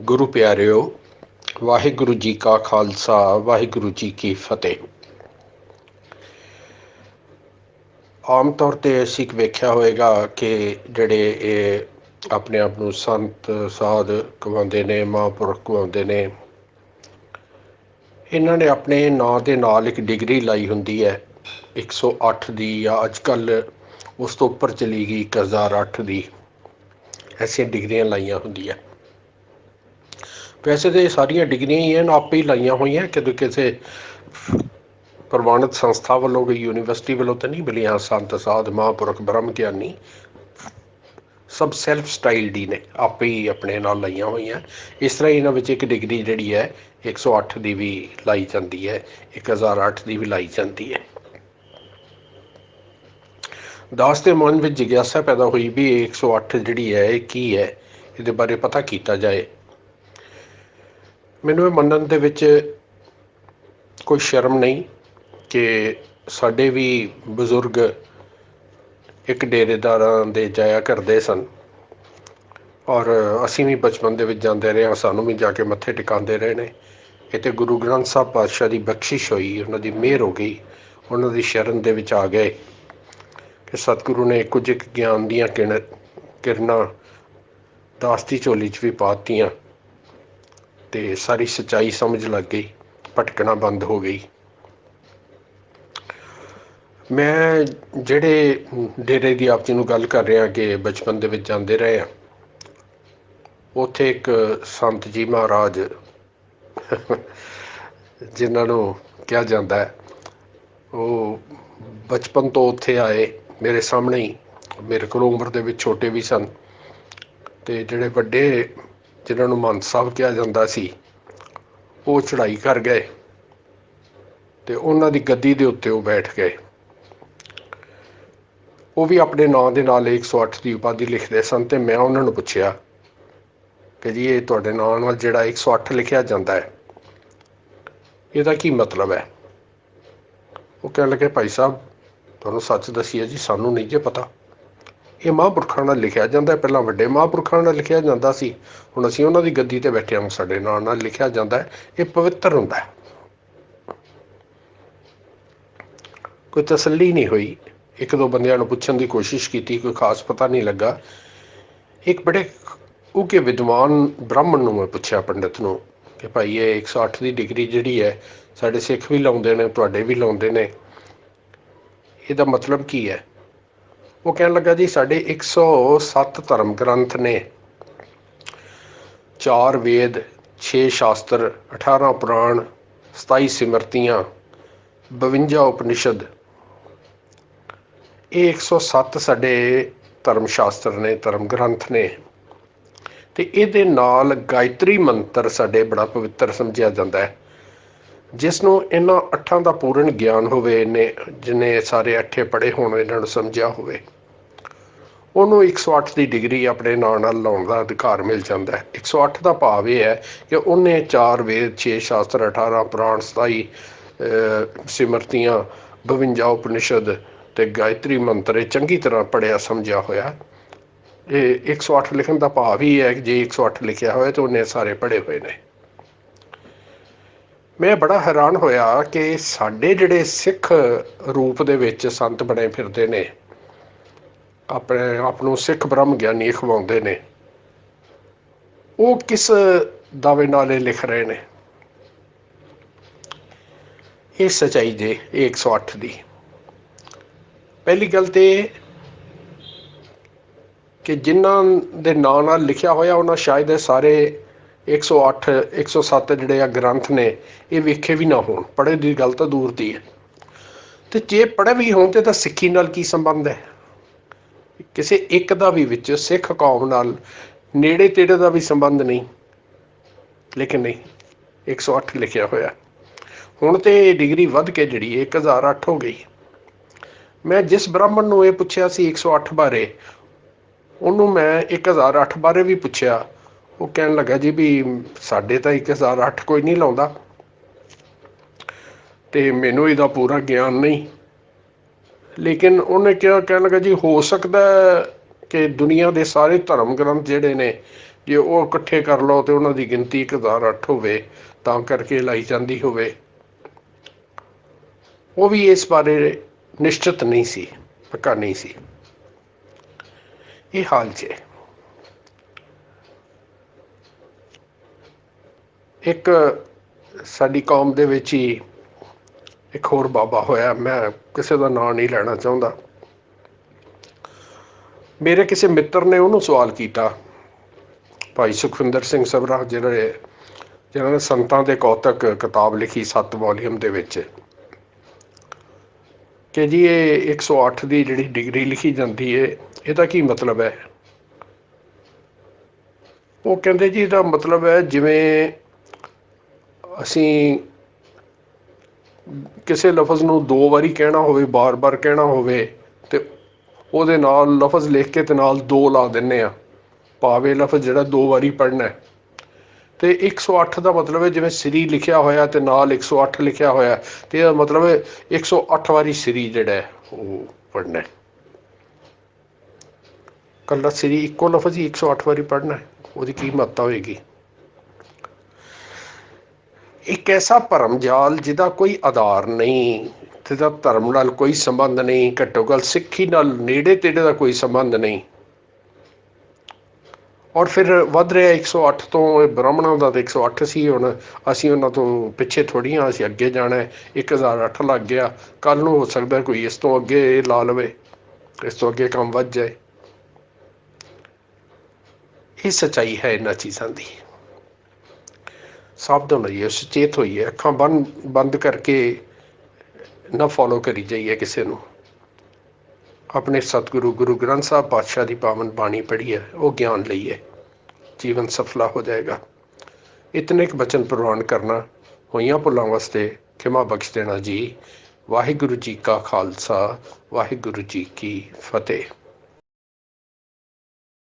ਗੁਰੂ ਪਿਆਰਿਓ, ਵਾਹਿਗੁਰੂ ਜੀ ਕਾ ਖਾਲਸਾ, ਵਾਹਿਗੁਰੂ ਜੀ ਕੀ ਫਤਿਹ। ਆਮ ਤੌਰ ਤੇ ਅਸੀਂ ਵੇਖਿਆ ਹੋਵੇਗਾ ਕਿ ਜਿਹੜੇ ਇਹ ਆਪਣੇ ਆਪ ਨੂੰ ਸੰਤ, ਸਾਧ ਕਹਾਉਂਦੇ ਨੇ, ਮਹਾਂਪੁਰਖ ਕਹਾਉਂਦੇ ਨੇ, ਇਹਨਾਂ ਨੇ ਆਪਣੇ ਨਾਂ ਦੇ ਨਾਲ ਇੱਕ ਡਿਗਰੀ ਲਾਈ ਹੁੰਦੀ ਹੈ 108 ਦੀ ਜਾਂ ਅੱਜ ਕੱਲ ਉਸ ਤੋਂ ਉੱਪਰ ਚਲੀ ਗਈ 1008 ਦੀ। ਐਸੀਆਂ ਡਿਗਰੀਆਂ ਲਾਈਆਂ ਹੁੰਦੀਆਂ। ਵੈਸੇ ਤੇ ਸਾਰੀਆਂ ਡਿਗਰੀਆਂ ਹੀ ਹਨ, ਆਪੇ ਹੀ ਲਾਈਆਂ ਹੋਈਆਂ, ਕਿਤੇ ਕਿਸੇ ਪ੍ਰਵਾਨਿਤ ਸੰਸਥਾ ਵੱਲੋਂ ਕੋਈ ਯੂਨੀਵਰਸਿਟੀ ਵੱਲੋਂ ਤਾਂ ਨਹੀਂ ਮਿਲੀਆਂ, ਸੰਤ, ਸਾਧ, ਮਹਾਂਪੁਰਖ, ਬ੍ਰਹਮ ਗਿਆਨੀ। ਸਭ ਸੈਲਫ ਸਟਾਈਲਡ ਹੀ ਨੇ, ਆਪੇ ਹੀ ਆਪਣੇ ਨਾਲ ਲਾਈਆਂ ਹੋਈਆਂ। ਇਸ ਤਰ੍ਹਾਂ ਇਹਨਾਂ ਵਿੱਚ ਇੱਕ ਡਿਗਰੀ ਜਿਹੜੀ ਹੈ 108 ਦੀ ਵੀ ਲਾਈ ਜਾਂਦੀ ਹੈ 1008 ਦੀ ਵੀ ਲਾਈ ਜਾਂਦੀ ਹੈ। ਦਾਸ ਦੇ ਮਨ ਵਿੱਚ ਜਿਗਿਆਸਾ ਪੈਦਾ ਹੋਈ ਵੀ 108 ਜਿਹੜੀ ਹੈ, ਇਹ ਕੀ ਹੈ? ਇਹਦੇ ਬਾਰੇ ਪਤਾ ਕੀਤਾ ਜਾਏ। ਮੈਨੂੰ ਇਹ ਮੰਨਣ ਦੇ ਵਿੱਚ ਕੋਈ ਸ਼ਰਮ ਨਹੀਂ ਕਿ ਸਾਡੇ ਵੀ ਬਜ਼ੁਰਗ ਇੱਕ ਡੇਰੇਦਾਰਾਂ ਦੇ ਜਾਇਆ ਕਰਦੇ ਸਨ। ਔਰ ਅਸੀਂ ਵੀ ਬਚਪਨ ਦੇ ਵਿੱਚ ਜਾਂਦੇ ਰਹੇ ਹਾਂ, ਸਾਨੂੰ ਵੀ ਜਾ ਕੇ ਮੱਥੇ ਟਿਕਾਉਂਦੇ ਰਹੇ ਨੇ। ਇਹ ਗੁਰੂ ਗ੍ਰੰਥ ਸਾਹਿਬ ਪਾਤਸ਼ਾਹ ਦੀ ਬਖਸ਼ਿਸ਼ ਹੋਈ, ਉਹਨਾਂ ਦੀ ਮਿਹਰ ਹੋ ਗਈ, ਉਹਨਾਂ ਦੀ ਸ਼ਰਨ ਦੇ ਵਿੱਚ ਆ ਗਏ ਕਿ ਸਤਿਗੁਰੂ ਨੇ ਕੁਝ ਇੱਕ ਗਿਆਨ ਦੀਆਂ ਕਿਰਨ ਕਿਰਨਾਂ ਦਾਸਤੀ ਝੋਲੀ 'ਚ ਵੀ ਪਾਤੀਆਂ ਤੇ ਸਾਰੀ ਸਚਾਈ ਸਮਝ ਲੱਗ ਗਈ, ਭਟਕਣਾ ਬੰਦ ਹੋ ਗਈ। ਮੈਂ ਜਿਹੜੇ ਡੇਰੇ ਦੀ ਆਪ ਜੀ ਨੂੰ ਗੱਲ ਕਰ ਰਿਹਾ ਕਿ ਬਚਪਨ ਦੇ ਵਿੱਚ ਜਾਂਦੇ ਰਹੇ ਆ, ਉੱਥੇ ਇੱਕ ਸੰਤ ਜੀ ਮਹਾਰਾਜ, ਜਿਨ੍ਹਾਂ ਨੂੰ ਕਿਹਾ ਜਾਂਦਾ ਹੈ, ਉਹ ਬਚਪਨ ਤੋਂ ਉੱਥੇ ਆਏ, ਮੇਰੇ ਸਾਹਮਣੇ ਹੀ, ਮੇਰੇ ਕੋਲ ਉਮਰ ਦੇ ਵਿੱਚ ਛੋਟੇ ਵੀ ਸਨ, ਤੇ ਜਿਹੜੇ ਵੱਡੇ ਜਿਨ੍ਹਾਂ ਨੂੰ ਮੰਤ ਸਾਹਿਬ ਕਿਹਾ ਜਾਂਦਾ ਸੀ, ਉਹ ਚੜ੍ਹਾਈ ਕਰ ਗਏ ਤੇ ਉਹਨਾਂ ਦੀ ਗੱਦੀ ਦੇ ਉੱਤੇ ਉਹ ਬੈਠ ਗਏ। ਉਹ ਵੀ ਆਪਣੇ ਨਾਂ ਦੇ ਨਾਲ 108 ਦੀ ਉਪਾਧੀ ਲਿਖਦੇ ਸਨ ਤੇ ਮੈਂ ਉਹਨਾਂ ਨੂੰ ਪੁੱਛਿਆ ਕਿ ਜੀ ਇਹ ਤੁਹਾਡੇ ਨਾਂ ਨਾਲ ਜਿਹੜਾ 108 ਲਿਖਿਆ ਜਾਂਦਾ ਹੈ, ਇਹਦਾ ਕੀ ਮਤਲਬ ਹੈ? ਉਹ ਕਹਿਣ ਲੱਗੇ, ਭਾਈ ਸਾਹਿਬ, ਤੁਹਾਨੂੰ ਸੱਚ ਦਸੀਏ ਜੀ, ਸਾਨੂੰ ਨਹੀਂ ਜੇ ਪਤਾ। ਇਹ ਮਹਾਂਪੁਰਖਾਂ ਨਾਲ ਲਿਖਿਆ ਜਾਂਦਾ ਪਹਿਲਾਂ ਵੱਡੇ ਮਹਾਂਪੁਰਖਾਂ ਨਾਲ ਲਿਖਿਆ ਜਾਂਦਾ ਸੀ। ਹੁਣ ਅਸੀਂ ਉਹਨਾਂ ਦੀ ਗੱਦੀ ਤੇ ਬੈਠੇ ਹਾਂ। ਸਾਡੇ ਨਾਲ ਨਾਲ ਲਿਖਿਆ ਜਾਂਦਾ ਇਹ ਪਵਿੱਤਰ ਹੁੰਦਾ ਹੈ। ਕੋਈ ਤਸੱਲੀ ਨਹੀਂ ਹੋਈ। ਇੱਕ ਦੋ ਬੰਦਿਆਂ ਨੂੰ ਪੁੱਛਣ ਦੀ ਕੋਸ਼ਿਸ਼ ਕੀਤੀ। ਕੋਈ ਖਾਸ ਪਤਾ ਨਹੀਂ ਲੱਗਾ। ਇੱਕ ਬੜੇ ਉਕੇ ਵਿਦਵਾਨ ਬ੍ਰਾਹਮਣ ਨੂੰ ਮੈਂ ਪੁੱਛਿਆ ਪੰਡਿਤ ਨੂੰ ਕਿ ਭਾਈ ਇਹ 108 ਦੀ ਡਿਗਰੀ ਜਿਹੜੀ ਹੈ, ਸਾਡੇ ਸਿੱਖ ਵੀ ਲਾਉਂਦੇ ਨੇ, ਤੁਹਾਡੇ ਵੀ ਲਾਉਂਦੇ ਨੇ। ਇਹਦਾ ਮਤਲਬ ਕੀ ਹੈ? ਉਹ ਕਹਿਣ ਲੱਗਾ, ਜੀ, ਸਾਡੇ 107 ਧਰਮ ਗ੍ਰੰਥ ਨੇ। ਚਾਰ ਵੇਦ 6 ਸ਼ਾਸਤਰ 18 ਪੁਰਾਣ 27 ਸਿਮਰਤੀਆਂ 52 ਉਪਨਿਸ਼ਦ। ਇਹ 107 ਸਾਡੇ ਧਰਮ ਸ਼ਾਸਤਰ ਨੇ, ਧਰਮ ਗ੍ਰੰਥ ਨੇ। ਤੇ ਇਹਦੇ ਨਾਲ ਗਾਇਤਰੀ ਮੰਤਰ ਸਾਡੇ ਬੜਾ ਪਵਿੱਤਰ ਸਮਝਿਆ ਜਾਂਦਾ ਹੈ। ਜਿਸ ਨੂੰ ਇਹਨਾਂ ਅੱਠਾਂ ਦਾ ਪੂਰਨ ਗਿਆਨ ਹੋਵੇ ਨੇ ਜਿਨੇ ਸਾਰੇ ਅੱਠੇ ਪੜੇ ਹੋਣ, ਇਹਨਾਂ ਨੂੰ ਸਮਝਿਆ ਹੋਵੇ। ਉਹਨੂੰ 108 ਦੀ ਡਿਗਰੀ ਆਪਣੇ ਨਾਂ ਨਾਲ ਲਾਉਣ ਦਾ ਅਧਿਕਾਰ ਮਿਲ ਜਾਂਦਾ ਹੈ। 108 ਦਾ ਭਾਵ ਇਹ ਹੈ ਕਿ ਉਹਨੇ ਚਾਰ ਵੇਦ 6 ਸ਼ਾਸਤਰ 18 ਪੁਰਾਣ 27 ਸਿਮਰਤੀਆਂ 52 ਉਪਨਿਸ਼ਦ ਤੇ ਗਾਇਤਰੀ ਮੰਤਰ ਚੰਗੀ ਤਰ੍ਹਾਂ ਪੜਿਆ ਸਮਝਿਆ ਹੋਇਆ ਇਹ 108 ਲਿਖਣ ਦਾ ਭਾਵ ਹੀ ਹੈ ਕਿ ਜੇ 108 ਲਿਖਿਆ ਹੋਇਆ ਤਾਂ ਉਹਨੇ ਸਾਰੇ ਪੜੇ ਹੋਏ ਨੇ। ਮੈਂ ਬੜਾ ਹੈਰਾਨ ਹੋਇਆ ਕਿ ਸਾਡੇ ਜਿਹੜੇ ਸਿੱਖ ਰੂਪ ਦੇ ਵਿੱਚ ਸੰਤ ਬਣੇ ਫਿਰਦੇ ਨੇ, ਆਪਣੇ ਆਪ ਨੂੰ ਸਿੱਖ ਬ੍ਰਹਮ ਗਿਆਨੀ ਖਵਾਉਂਦੇ ਨੇ, ਉਹ ਕਿਸ ਦਾਅਵੇ ਨਾਲ ਲਿਖ ਰਹੇ ਨੇ? ਇਹ ਸਚਾਈ ਦੇ 108 ਦੀ। ਪਹਿਲੀ ਗੱਲ ਤੇ ਕਿ ਜਿਨ੍ਹਾਂ ਦੇ ਨਾਂ ਨਾਲ ਲਿਖਿਆ ਹੋਇਆ, ਉਹਨਾਂ ਸ਼ਾਇਦ ਇਹ ਸਾਰੇ 108 107 ਜਿਹੜੇ ਆ ਗ੍ਰੰਥ ਨੇ, ਇਹ ਵੇਖੇ ਵੀ ਨਾ ਹੋਣ ਪੜ੍ਹੇ ਦੀ ਗੱਲ ਤਾਂ ਦੂਰ ਦੀ ਹੈ। ਤੇ ਜੇ ਪੜ੍ਹੇ ਵੀ ਹੋਣ ਤੇ ਤਾਂ ਸਿੱਖੀ ਨਾਲ ਕੀ ਸੰਬੰਧ ਹੈ? ਕਿਸੇ ਇੱਕ ਦਾ ਵੀ ਵਿੱਚ ਸਿੱਖ ਕੌਮ ਨਾਲ ਨੇੜੇ ਤੇੜੇ ਦਾ ਵੀ ਸੰਬੰਧ ਨਹੀਂ। ਲੇਕਿਨ ਨਹੀਂ 108 ਲਿਖਿਆ ਹੋਇਆ। ਹੁਣ ਤੇ ਡਿਗਰੀ ਵੱਧ ਕੇ ਜਿਹੜੀ 1008 ਹੋ ਗਈ। ਮੈਂ ਜਿਸ ਬ੍ਰਾਹਮਣ ਨੂੰ ਇਹ ਪੁੱਛਿਆ ਸੀ 108 ਬਾਰੇ, ਉਹਨੂੰ ਮੈਂ 1008 ਬਾਰੇ ਵੀ ਪੁੱਛਿਆ। ਉਹ ਕਹਿਣ ਲੱਗਾ ਜੀ ਵੀ ਸਾਡੇ ਤਾਂ 1008 ਕੋਈ ਨਹੀਂ ਲਾਉਂਦਾ। ਤੇ ਮੈਨੂੰ ਇਹਦਾ ਪੂਰਾ ਗਿਆਨ ਨਹੀਂ। ਲੇਕਿਨ ਉਹਨੇ ਕਿਹਾ, ਕਹਿਣ ਲੱਗਾ ਜੀ, ਹੋ ਸਕਦਾ ਕਿ ਦੁਨੀਆ ਦੇ ਸਾਰੇ ਧਰਮ ਗ੍ਰੰਥ ਜਿਹੜੇ ਨੇ, ਜੇ ਉਹ ਇਕੱਠੇ ਕਰ ਲਓ ਤੇ ਉਹਨਾਂ ਦੀ ਗਿਣਤੀ 1008 ਹੋਵੇ, ਤਾਂ ਕਰਕੇ ਲਾਈ ਜਾਂਦੀ ਹੋਵੇ। ਉਹ ਵੀ ਇਸ ਬਾਰੇ ਨਿਸ਼ਚਿਤ ਨਹੀਂ ਸੀ, ਪੱਕਾ ਨਹੀਂ ਸੀ। ਇਹ ਹਾਲ 'ਚ ਇੱਕ ਸਾਡੀ ਕੌਮ ਦੇ ਵਿੱਚ ਹੀ ਇੱਕ ਹੋਰ ਬਾਬਾ ਹੋਇਆ, ਮੈਂ ਕਿਸੇ ਦਾ ਨਾਂ ਨਹੀਂ ਲੈਣਾ ਚਾਹੁੰਦਾ। ਮੇਰੇ ਕਿਸੇ ਮਿੱਤਰ ਨੇ ਉਹਨੂੰ ਸਵਾਲ ਕੀਤਾ, ਭਾਈ ਸੁਖਵਿੰਦਰ ਸਿੰਘ ਸਭਰਾ ਜਿਹੜੇ ਜਿਨ੍ਹਾਂ ਨੇ ਸੰਤਾਂ ਦੇ ਕੌਤਕ ਕਿਤਾਬ ਲਿਖੀ 7 ਵੋਲੀਅਮ ਦੇ ਵਿੱਚ, ਕਿ ਜੀ ਇਹ 108 ਦੀ ਜਿਹੜੀ ਡਿਗਰੀ ਲਿਖੀ ਜਾਂਦੀ ਹੈ ਇਹਦਾ ਕੀ ਮਤਲਬ ਹੈ? ਉਹ ਕਹਿੰਦੇ ਜੀ ਇਹਦਾ ਮਤਲਬ ਹੈ ਜਿਵੇਂ ਅਸੀਂ ਕਿਸੇ ਲਫ਼ਜ਼ ਨੂੰ ਦੋ ਵਾਰੀ ਕਹਿਣਾ ਹੋਵੇ ਬਾਰ-ਬਾਰ ਕਹਿਣਾ ਹੋਵੇ ਤੇ ਉਹਦੇ ਨਾਲ ਲਫ਼ਜ਼ ਲਿਖ ਕੇ ਤੇ ਨਾਲ ਦੋ ਲਾ ਦਿੰਨੇ ਆ। ਭਾਵੇਂ ਲਫ਼ਜ਼ ਜਿਹੜਾ ਦੋ ਵਾਰੀ ਪੜ੍ਹਨਾ ਹੈ। ਤੇ 108 ਦਾ ਮਤਲਬ ਹੈ ਜਿਵੇਂ ਸ੍ਰੀ ਲਿਖਿਆ ਹੋਇਆ ਤੇ ਨਾਲ 108 ਲਿਖਿਆ ਹੋਇਆ ਤੇ ਇਹਦਾ ਮਤਲਬ ਹੈ 108 ਵਾਰੀ ਸ੍ਰੀ ਜਿਹੜਾ ਹੈ ਉਹ ਪੜ੍ਹਨਾ ਹੈ। ਕੱਲਾ ਸ੍ਰੀ ਇੱਕੋ ਲਫ਼ਜ਼ ਹੀ 108 ਵਾਰੀ ਪੜ੍ਹਨਾ ਹੈ, ਉਹਦੀ ਕੀ ਮਹੱਤਤਾ ਹੋਏਗੀ। ਇੱਕ ਐਸਾ ਭਰਮ ਜਾਲ ਜਿਹਦਾ ਕੋਈ ਆਧਾਰ ਨਹੀਂ, ਜਿਹਦਾ ਧਰਮ ਨਾਲ ਕੋਈ ਸੰਬੰਧ ਨਹੀਂ, ਘੱਟੋ ਘੱਟ ਸਿੱਖੀ ਨਾਲ ਨੇੜੇ ਤੇੜੇ ਦਾ ਕੋਈ ਸੰਬੰਧ ਨਹੀਂ। ਔਰ ਫਿਰ ਵੱਧ ਰਿਹਾ 108 ਤੋਂ ਬ੍ਰਾਹਮਣਾਂ ਦਾ ਤਾਂ 108 ਸੀ ਹੁਣ, ਅਸੀਂ ਉਹਨਾਂ ਤੋਂ ਪਿੱਛੇ ਥੋੜੀਆਂ ਅਸੀਂ ਅੱਗੇ ਜਾਣਾ ਹੈ। 1008 ਲੱਗ ਗਿਆ ਕੱਲ ਨੂੰ ਹੋ ਸਕਦਾ ਕੋਈ ਇਸ ਤੋਂ ਅੱਗੇ ਲਾ ਲਵੇ, ਇਸ ਤੋਂ ਅੱਗੇ ਕੰਮ ਵੱਧ ਜਾਏ। ਇਹ ਸੱਚਾਈ ਹੈ ਇਹਨਾਂ ਚੀਜ਼ਾਂ ਦੀ। ਸਾਵਧਾਨ ਹੋਈਏ ਸੁਚੇਤ ਹੋਈਏ ਅੱਖਾਂ ਬੰਦ ਬੰਦ ਕਰਕੇ ਨਾ ਫੋਲੋ ਕਰੀ ਜਾਈਏ ਕਿਸੇ ਨੂੰ। ਆਪਣੇ ਸਤਿਗੁਰੂ, ਗੁਰੂ ਗ੍ਰੰਥ ਸਾਹਿਬ ਪਾਤਸ਼ਾਹ ਦੀ ਪਾਵਨ ਬਾਣੀ ਪੜ੍ਹੀਏ ਉਹ ਗਿਆਨ ਲਈਏ ਜੀਵਨ ਸਫਲਾ ਹੋ ਜਾਏਗਾ। ਇਤਨੇ ਕੁ ਬਚਨ ਪ੍ਰਵਾਨ ਕਰਨਾ, ਹੋਈਆਂ ਭੁੱਲਾਂ ਵਾਸਤੇ ਖਿਮਾ ਬਖਸ਼ ਦੇਣਾ ਜੀ। ਵਾਹਿਗੁਰੂ ਜੀ ਕਾ ਖਾਲਸਾ, ਵਾਹਿਗੁਰੂ ਜੀ ਕੀ ਫਤਿਹ।